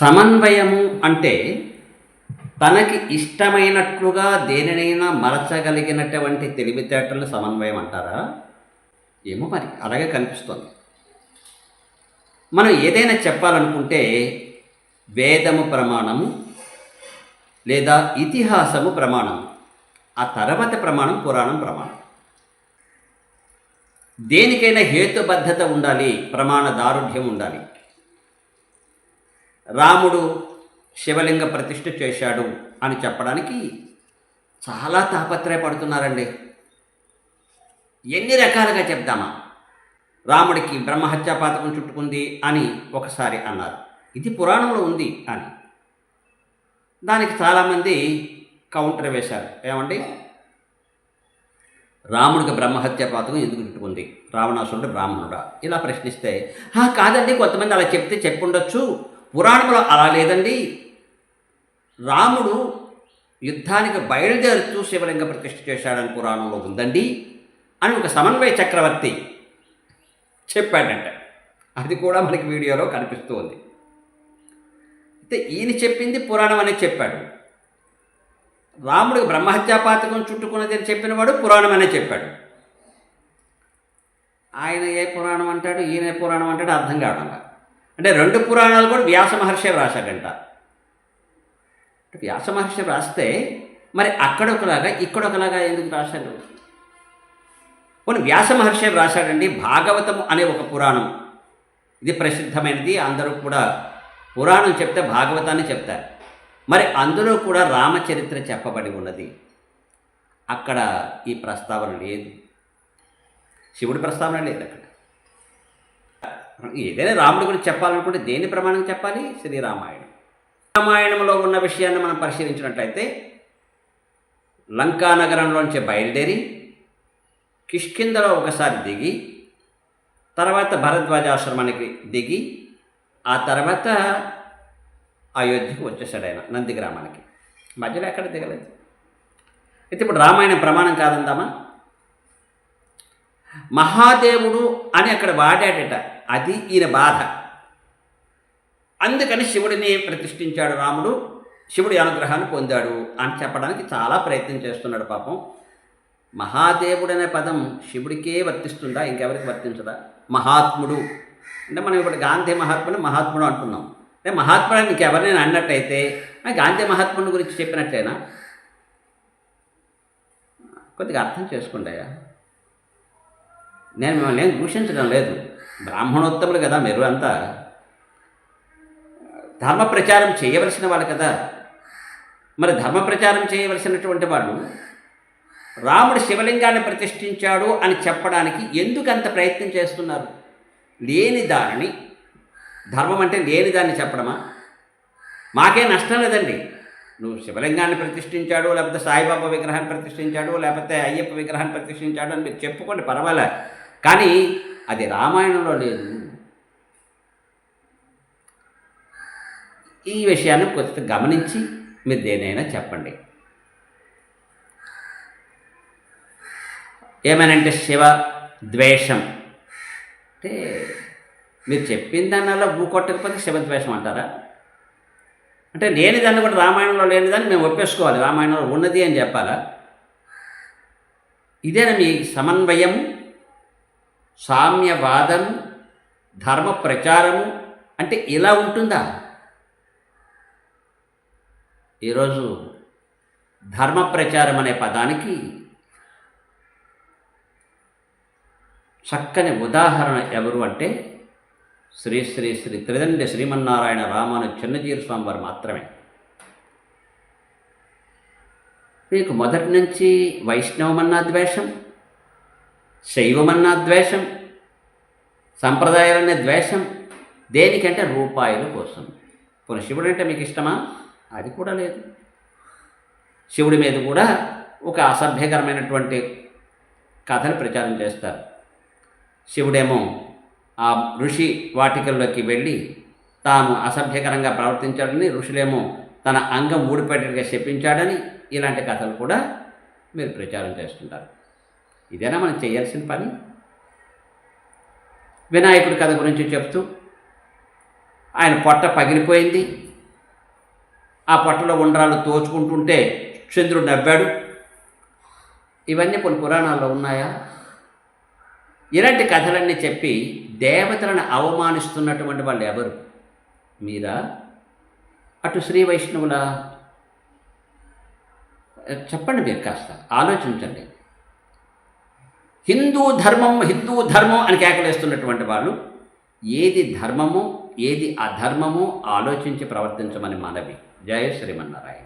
సమన్వయము అంటే తనకి ఇష్టమైనట్లుగా దేనినైనా మరచగలిగినటువంటి తెలివితేటలను సమన్వయం అంటారా? ఏమో మరి అలాగే కనిపిస్తోంది. మనం ఏదైనా చెప్పాలనుకుంటే వేదము ప్రమాణము లేదా ఇతిహాసము ప్రమాణం ఆ తర్వాత ప్రమాణం పురాణం ప్రమాణం. దేనికైనా హేతుబద్ధత ఉండాలి ప్రమాణ దారుఢ్యం ఉండాలి. రాముడు శివలింగ ప్రతిష్ఠ చేశాడు అని చెప్పడానికి చాలా తాపత్రయపడుతున్నారండి. ఎన్ని రకాలుగా చెప్దామా? రాముడికి బ్రహ్మహత్యా పాతకం చుట్టుకుంది అని ఒకసారి అన్నారు. ఇది పురాణంలో ఉంది అని. దానికి చాలామంది కౌంటర్ వేశారు. ఏమండి? రాముడికి బ్రహ్మహత్య పాతకం ఎందుకు చుట్టుకుంది? రావణాసురుడు బ్రాహ్మణుడా? ఇలా ప్రశ్నిస్తే కాదండి కొంతమంది అలా చెప్తే చెప్పుండొచ్చు. పురాణంలో అలా లేదండి. రాముడు యుద్ధానికి బయలుదేరుతూ శివలింగ ప్రతిష్ఠ చేశాడని పురాణంలో ఉందండి అని ఒక సమన్వయ చక్రవర్తి చెప్పాడంట. అది కూడా మనకి వీడియోలో కనిపిస్తూ ఉంది అయితే ఈయన చెప్పింది పురాణం అనేది చెప్పాడు. రాముడికి బ్రహ్మహత్యాపాతకం చుట్టుకున్నది అని చెప్పినవాడు పురాణం అనే చెప్పాడు. ఆయన ఏ పురాణం అంటాడు ఈయన ఏ పురాణం అంటాడు అర్థం కావడంలా అంటే రెండు పురాణాలు కూడా వ్యాస మహర్షి వ్రాసాడంట వ్యాస మహర్షి రాస్తే మరి అక్కడ ఒకలాగా ఇక్కడ ఒకలాగా ఎందుకు రాశాడు కొన్ని వ్యాస మహర్షి రాశాడండి భాగవతం అనే ఒక పురాణం. ఇది ప్రసిద్ధమైనది అందరూ కూడా పురాణం చెప్తే భాగవతాన్ని చెప్తారు. మరి అందులో కూడా రామచరిత్ర చెప్పబడి ఉన్నది. అక్కడ ఈ ప్రస్తావన లేదు. శివుడి ప్రస్తావన లేదు అక్కడ. ఏదైనా రాముడి గురించి చెప్పాలనుకుంటే దేని ప్రమాణం చెప్పాలి? శ్రీరామాయణం. రామాయణంలో ఉన్న విషయాన్ని మనం పరిశీలించినట్లయితే లంకా నగరంలోంచి బయలుదేరి కిష్కిందలో ఒకసారి దిగి తర్వాత భరద్వాజాశ్రమానికి దిగి ఆ తర్వాత అయోధ్యకు వచ్చేసాడు ఆయన నంది గ్రామానికి మధ్యలో ఎక్కడ దిగలేదు. అయితే ఇప్పుడు రామాయణం ప్రమాణం కాదందామా? మహాదేవుడు అని అక్కడ వాడాడట. అది ఈయన బాధ. అందుకని శివుడిని ప్రతిష్ఠించాడు రాముడు. శివుడి అనుగ్రహాన్ని పొందాడు అని చెప్పడానికి చాలా ప్రయత్నం చేస్తున్నాడు పాపం. మహాదేవుడు అనే పదం శివుడికే వర్తిస్తుందా? ఇంకెవరికి వర్తించదా? మహాత్ముడు. అంటే మనం ఇప్పుడు గాంధీ మహాత్ముని మహాత్ముడు అంటున్నాం. అంటే మహాత్ముడు ఇంకెవరినైనా అన్నట్టయితే గాంధీ మహాత్ముని గురించి చెప్పినట్టేనా కొద్దిగా అర్థం చేసుకుంటాయా నేను మిమ్మల్ని ఏం దూషించడం లేదు. బ్రాహ్మణోత్తములు కదా మీరు అంతా. ధర్మ ప్రచారం చేయవలసిన వాళ్ళు కదా. మరి ధర్మ ప్రచారం చేయవలసినటువంటి వాళ్ళు రాముడు శివలింగాన్ని ప్రతిష్ఠించాడు అని చెప్పడానికి ఎందుకు అంత ప్రయత్నం చేస్తున్నారు? లేని దానిని ధర్మం అంటే లేని దాన్ని చెప్పడమా? మాకే నష్టం లేదండి. నువ్వు శివలింగాన్ని ప్రతిష్ఠించాడు లేకపోతే సాయిబాబా విగ్రహాన్ని ప్రతిష్ఠించాడు లేకపోతే అయ్యప్ప విగ్రహాన్ని ప్రతిష్ఠించాడు అని మీరు చెప్పుకోండి పర్వాలేదు కానీ అది రామాయణంలో లేదు. ఈ విషయాన్ని కొంచెం గమనించి మీరు దేనైనా చెప్పండి. ఏమనంటే శివ ద్వేషం. అంటే మీరు చెప్పిన దానిలో భూ కొట్టకపోతే శివద్వేషం అంటారా? అంటే లేని దాన్ని కూడా రామాయణంలో లేని దాన్ని మేము ఒప్పేసుకోవాలి. రామాయణంలో ఉన్నది అని చెప్పాలా? ఇదేనా మీ సమన్వయం సామ్యవాదం ధర్మ ప్రచారము అంటే ఇలా ఉంటుందా? ఈరోజు ధర్మ ప్రచారం అనే పదానికి చక్కని ఉదాహరణ ఎవరు అంటే శ్రీ శ్రీ శ్రీ త్రిదండి శ్రీమన్నారాయణ రామాను చిన్నజీరు స్వామివారు మాత్రమే. మీకు మొదటి నుంచి వైష్ణవమన్నా ద్వేషం? శైవమన్నా ద్వేషం సంప్రదాయాలనే ద్వేషం దేనికంటే రూపాయల కోసం. పోనీ శివుడు అంటే మీకు ఇష్టమా? అది కూడా లేదు. శివుడి మీద కూడా ఒక అసభ్యకరమైనటువంటి కథను ప్రచారం చేస్తారు. శివుడేమో ఆ ఋషి వాటికల్లోకి వెళ్ళి తాము అసభ్యకరంగా ప్రవర్తించాడని ఋషులేమో తన అంగం ఊడిపెట్టేట్టుగా చెప్పించాడని ఇలాంటి కథలు కూడా మీరు ప్రచారం చేస్తుంటారు. ఇదేనా మనం చేయాల్సిన పని? వినాయకుడి కథ గురించి చెప్తూ ఆయన పొట్ట పగిలిపోయింది. ఆ పొట్టలో ఉండ్రాలు తోచుకుంటుంటే చంద్రుడు నవ్వాడు. ఇవన్నీ కొన్ని పురాణాల్లో ఉన్నాయా? ఇలాంటి కథలన్నీ చెప్పి దేవతలను అవమానిస్తున్నటువంటి వాళ్ళు ఎవరు? మీరా? అటు శ్రీ వైష్ణవుల? చెప్పండి మీరు కాస్త ఆలోచించండి. హిందూ ధర్మం హిందూ ధర్మం అని కేకలేస్తున్నటువంటి వాళ్ళు ఏది ధర్మము ఏది అధర్మము ఆలోచించి ప్రవర్తించమని మనవి. జయ శ్రీమన్నారాయణ.